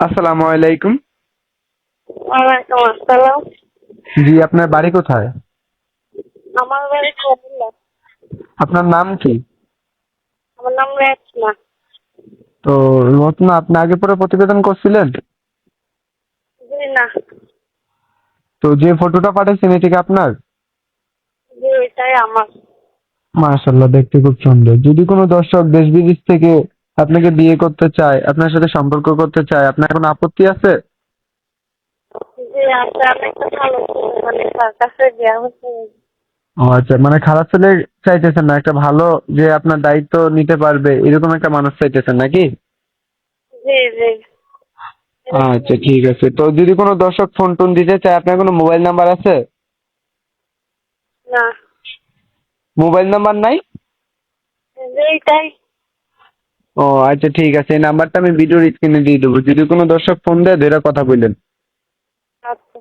আসসালামু আলাইকুম। ওয়ালাইকুম আসসালাম। জি আপনার বাড়ি কোথায়? আমার বাড়ি কুমিল্লা আপনার নাম কি? আমার নাম রেচনা তো রত্না আপনি আগে পরে প্রতিবেদন করছিলেন? জি না। তো যে ফটোটা পাঠাইছেন এটা কি আপনার? জি এটাই আমার। মাশাল্লাহ দেখতে খুব সুন্দর। যদি কোনো দর্শক দেশ বিদেশ থেকে আপনাকে বিয়ে করতে চায় আপনার সাথে সম্পর্ক করতে চায় আপনার কোনো আপত্তি আছে? মানে ও আচ্ছা মানে খারাপ ছেলে চাইতেছেন না একটা ভালো যে আপনার দায়িত্ব নিতে পারবে এরকম একটা মানুষ চাইতেছেন নাকি? আচ্ছা ঠিক আছে। তো যদি কোনো দর্শক ফোন টোন দিতে চায় আপনার কোনো মোবাইল নাম্বার আছে? না। মোবাইল নাম্বার নাই? জি এটাই ও আচ্ছা ঠিক আছে, এই নাম্বারটা আমি ভিডিওর স্ক্রিনে দিয়ে দেবো। যদি কোনো দর্শক ফোন দেয়, ধরে কথা বললেন। আচ্ছা।